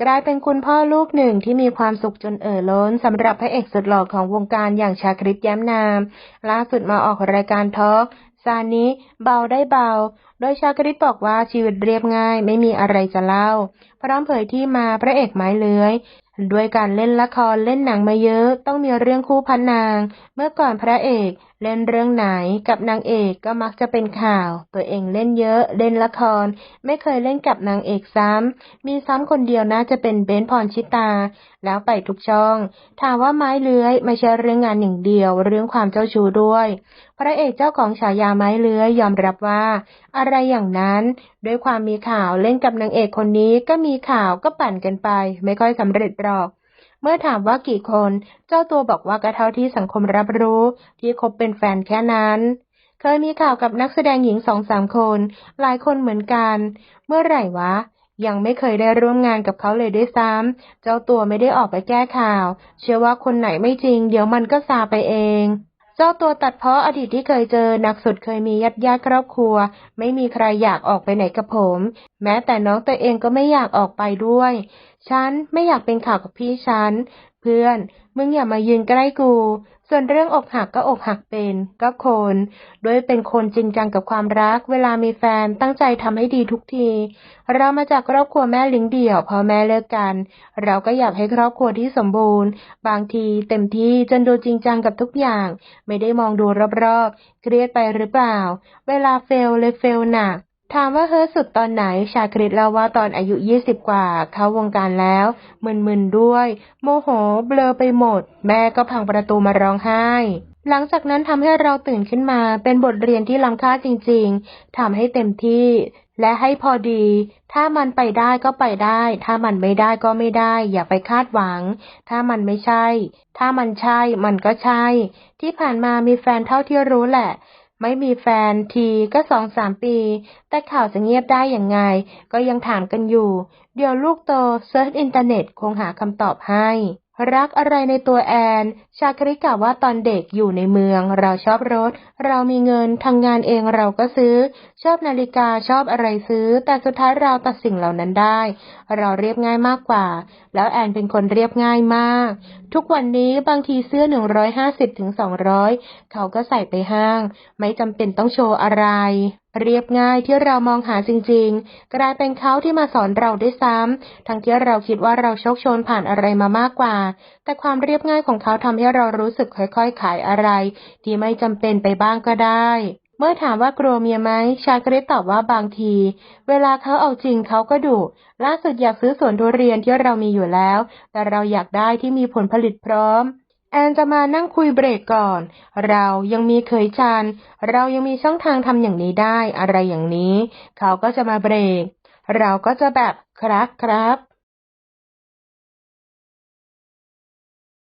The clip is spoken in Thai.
กลายเป็นคุณพ่อลูกหนึ่งที่มีความสุขจนเอ่อล้นสำหรับพระเอกสุดหล่อของวงการอย่างชาคริตแย้มนาม ล่าสุดมาออกรายการทอล์กซานิเบาได้เบา โดยชาคริตบอกว่าชีวิตเรียบง่ายไม่มีอะไรจะเล่า พร้อมเผยที่มาพระเอกไม้เลื้อยด้วยการเล่นละครเล่นหนังมาเยอะ ต้องมีเรื่องคู่พันนาง เมื่อก่อนพระเอกเล่นเรื่องไหนกับนางเอกก็มักจะเป็นข่าว ตัวเองเล่นเยอะเล่นละคร ไม่เคยเล่นกับนางเอกซ้ำ มีซ้ำคนเดียวน่าจะเป็นเบนพรชิตา แล้วไปทุกช่อง ถามว่าไม้เลื้อยไม่ใช่เรื่องงานอย่างเดียว เรื่องความเจ้าชู้ด้วย พระเอกเจ้าของฉายาไม้เลื้อยยอมรับว่า อะไรอย่างนั้น ด้วยความมีข่าวเล่นกับนางเอกคนนี้ก็มีข่าวก็ปั่นกันไป ไม่ค่อยสำเร็จหรอก เมื่อถามว่ากี่คน เจ้าตัวบอกว่าก็เท่าที่สังคมรับรู้ ที่คบเป็นแฟนแค่นั้น เคยมีข่าวกับนักแสดงหญิงสองสามคน หลายคนเหมือนกัน เมื่อไหร่วะยังไม่เคยได้ร่วมงานกับเขาเลยด้วยซ้ำ เจ้าตัวไม่ได้ออกไปแก้ข่าว เชื่อว่าคนไหนไม่จริง เดี๋ยวมันก็ซาไปเอง เจ้าตัวตัดเพาะอดีตที่เคยเจอหนักสุดเคยมีญาติญาติครอบครัว ไม่มีใครอยากออกไปไหนกับผม แม้แต่น้องตัวเองก็ไม่อยากออกไปด้วย ฉันไม่อยากเป็นข่าวกับพี่ฉัน เพื่อน มึงอย่ามายืนใกล้กู ส่วนเรื่องอกหักก็อกหักเป็น ก็คนด้วยเป็นคนจริงจังกับความรัก เวลามีแฟนตั้งใจทำให้ดีทุกที เรามาจากครอบครัวแม่ลิงเดี่ยวพอแม่เลิกกัน เราก็อยากให้ครอบครัวที่สมบูรณ์ บางทีเต็มที่จนดูจริงจังกับทุกอย่าง ไม่ได้มองดูรอบๆ เครียดไปหรือเปล่า เวลาเฟลเลยเฟลหนัก ถามว่าเฮิร์ตสุดตอนไหน ชาคริตเล่าว่าตอนอายุ 20 กว่า เข้าวงการแล้ว มึนๆด้วย โมโห เบลอไปหมด แม่ก็พังประตูมาร้องไห้ หลังจากนั้นทำให้เราตื่นขึ้นมา เป็นบทเรียนที่ล้ำค่าจริงๆ ทำให้เต็มที่ และให้พอดี ถ้ามันไปได้ก็ไปได้ ถ้ามันไม่ได้ก็ไม่ได้ อย่าไปคาดหวัง ถ้ามันไม่ใช่ ถ้ามันใช่ มันก็ใช่ ที่ผ่านมามีแฟนเท่าที่รู้แหละ ไม่มีแฟนทีก็สองสามปี แต่ข่าวจะเงียบได้อย่างไง ก็ยังถามกันอยู่ เดี๋ยวลูกโตเซิร์ชอินเทอร์เน็ตคงหาคำตอบให้ รักอะไรในตัวแอน ชาคริกล่าวว่าตอนเด็กอยู่ในเมือง เราชอบรถ เรามีเงินทำงานเองเราก็ซื้อ ชอบนาฬิกาชอบอะไรซื้อ แต่สุดท้ายเราตัดสิ่งเหล่านั้นได้ เราเรียบง่ายมากกว่า แล้วแอนเป็นคนเรียบง่ายมาก ทุกวันนี้บางทีเสื้อ150ถึง200เขาก็ใส่ไปห้าง ไม่จำเป็นต้องโชว์อะไร เรียบง่ายที่เรามองหาจริงๆ กลายเป็นเขาที่มาสอนเราด้วยซ้ำ ทั้งที่เราคิดว่าเราโชคโชนผ่านอะไรมามากกว่า แต่ความเรียบง่ายของเขาทำให้เรารู้สึกค่อยๆ ขายอะไร ที่ไม่จำเป็นไปบ้างก็ได้ เมื่อถามว่ากลัวเมียไหม ชาคริตตอบว่าบางที เวลาเขาเอาจริงเขาก็ดุล่าสุดอยากซื้อสวนทุเรียนที่เรามีอยู่แล้ว แต่เราอยากได้ที่มีผลผลิตพร้อม แอนจะมานั่งคุยเบรกก่อน เรายังมีเคยจัน เรายังมีช่องทางทำอย่างนี้ได้ อะไรอย่างนี้ เขาก็จะมาเบรก เราก็จะแบบครับครับ